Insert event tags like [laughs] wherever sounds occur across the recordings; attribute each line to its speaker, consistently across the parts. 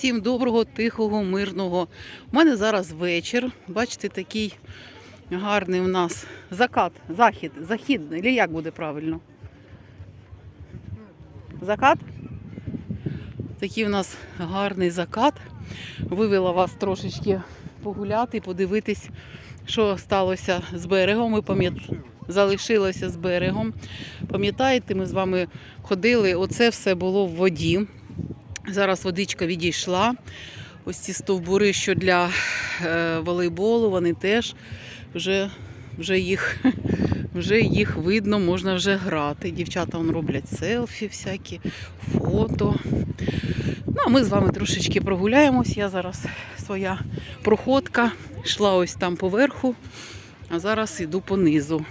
Speaker 1: всім доброго, тихого, мирного. У мене зараз вечір. Бачите, такий гарний у нас закат, захід, західний, чи як буде правильно? Закат? Такий у нас гарний закат. Вивела вас трошечки погуляти, подивитись, що сталося з берегом. Ви пам'ят- залишилося з берегом. Пам'ятаєте, ми з вами ходили, оце все було в воді. Зараз водичка відійшла. Ось ці стовбури, що для е, волейболу, вони теж вже, вже, їх, [laughs] вже їх видно, можна вже грати. Дівчата вон роблять селфі всякі, фото. Ну, а ми з вами трошечки прогуляємось. Я зараз своя проходка йшла ось там поверху, а зараз йду понизу.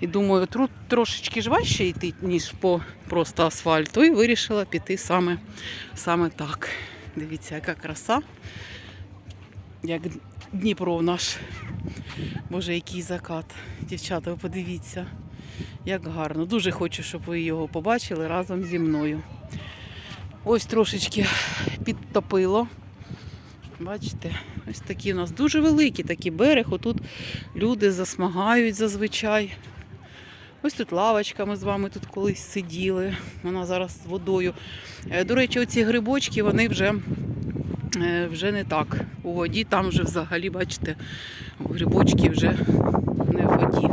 Speaker 1: І думаю, тут трошечки ж важче йти, ніж по просто асфальту. І вирішила піти саме, саме так. Дивіться, яка краса. Як Дніпро наш. Боже, який закат. Дівчата, ви подивіться, як гарно. Дуже хочу, щоб ви його побачили разом зі мною. Ось трошечки підтопило. Бачите, ось такі у нас дуже великий такий берег. Отут люди засмагають зазвичай. Ось тут лавочка, ми з вами тут колись сиділи. Вона зараз з водою. Е, До речі, оці грибочки, вони вже, е, вже не так. У воді там вже взагалі, бачите, грибочки вже не в воді.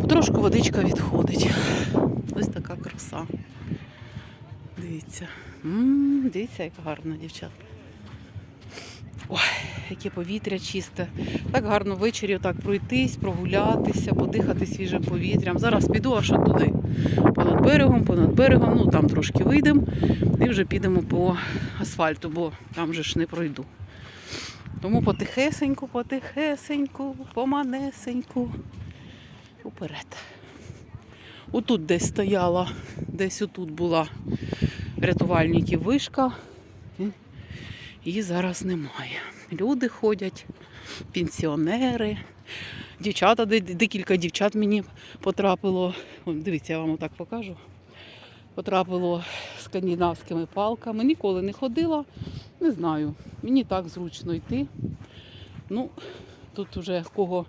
Speaker 1: Потрошку водичка відходить. Ось така краса. Дивіться. м дивіться, як гарно, дівчат. Яке повітря чисте. Так гарно ввечері так пройтись, прогулятися, подихати свіжим повітрям. Зараз піду аж туди. Понад берегом, понад берегом, ну там трошки вийдемо і вже підемо по асфальту, бо там же ж не пройду. Тому потихесеньку, потихесеньку, поманесеньку. Уперед. Отут десь стояла, десь отут була рятувальників вишка. Її зараз немає. Люди ходять, пенсіонери, дівчата, декілька дівчат мені потрапило. Дивіться, я вам отак покажу. Потрапило скандинавськими палками. Ніколи не ходила, не знаю. Мені так зручно йти. Ну, тут вже в кого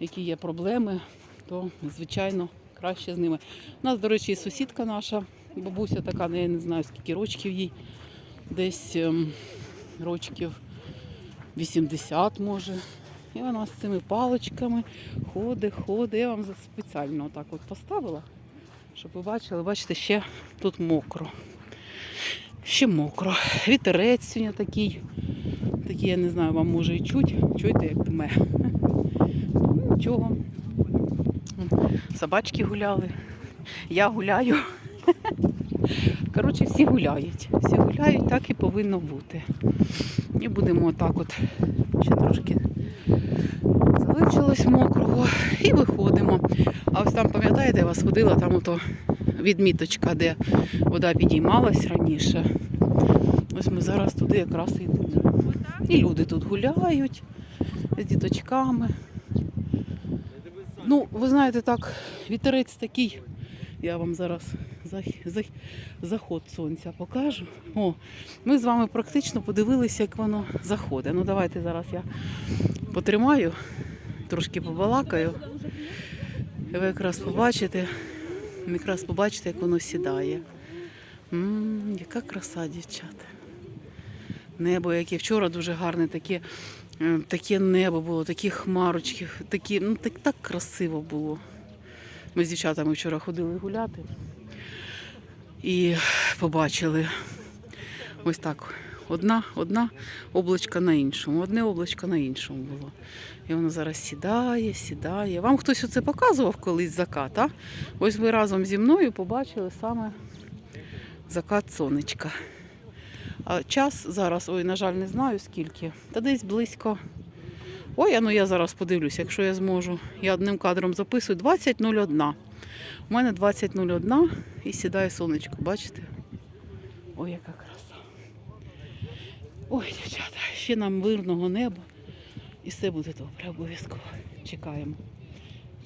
Speaker 1: які є проблеми, то звичайно краще з ними. У нас, до речі, сусідка наша, бабуся така, ну, я не знаю, скільки рочків їй. Десь ем, рочків 80 може. І вона з цими паличками ходить, ходить. Я вам спеціально отак от поставила, щоб ви бачили, бачите, ще тут мокро. Ще мокро. Вітерець сьогодні такий. Такий, я не знаю, вам може і чуть. Чуєте, як дме. Ну, Нічого. Собачки гуляли. Я гуляю. Коротше, всі гуляють. Всі гуляють, так і повинно бути. І будемо отак от ще трошки залишилось мокрого і виходимо. А ось там, пам'ятаєте, я вас водила, там ото відміточка, де вода підіймалась раніше. Ось ми зараз туди якраз і йдемо. І люди тут гуляють з діточками. Ну, ви знаєте, так, вітерець такий. Я вам зараз зах- зах- заход сонця покажу. О, ми з вами практично подивилися, як воно заходить. Ну давайте зараз я потримаю, трошки побалакаю. Ви якраз побачите, якраз побачите, як воно сідає. м яка краса, дівчата. Небо, яке вчора дуже гарне, таке, е, таке небо було, такі хмарочки, такі, ну так, так красиво було. Ми з дівчатами вчора ходили гуляти і побачили ось так. Одна, одна облачка на іншому, одне облачко на іншому було. І воно зараз сідає, сідає. Вам хтось оце показував колись закат, а? Ось ви разом зі мною побачили саме закат сонечка. А час зараз, ой, на жаль, не знаю скільки, та десь близько. Ой, а ну я зараз подивлюся, якщо я зможу. Я одним кадром записую 20.01. У мене 20.01 і сідає сонечко, бачите? Ой, яка краса. Ой, дівчата, ще нам мирного неба. І все буде добре, обов'язково. Чекаємо.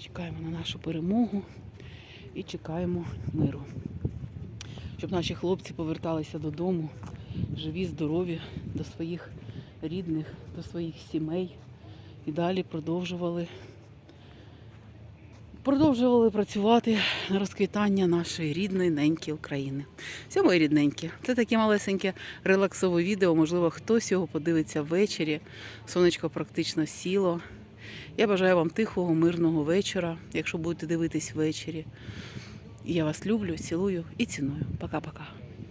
Speaker 1: Чекаємо на нашу перемогу і чекаємо миру. Щоб наші хлопці поверталися додому живі, здорові до своїх рідних, до своїх сімей і далі продовжували. Продовжували працювати на розквітання нашої рідної неньки України. Все, мої рідненькі, це таке малесеньке релаксове відео. Можливо, хтось його подивиться ввечері. Сонечко практично сіло. Я бажаю вам тихого, мирного вечора, якщо будете дивитись ввечері. Я вас люблю, цілую і ціную. Пока-пока.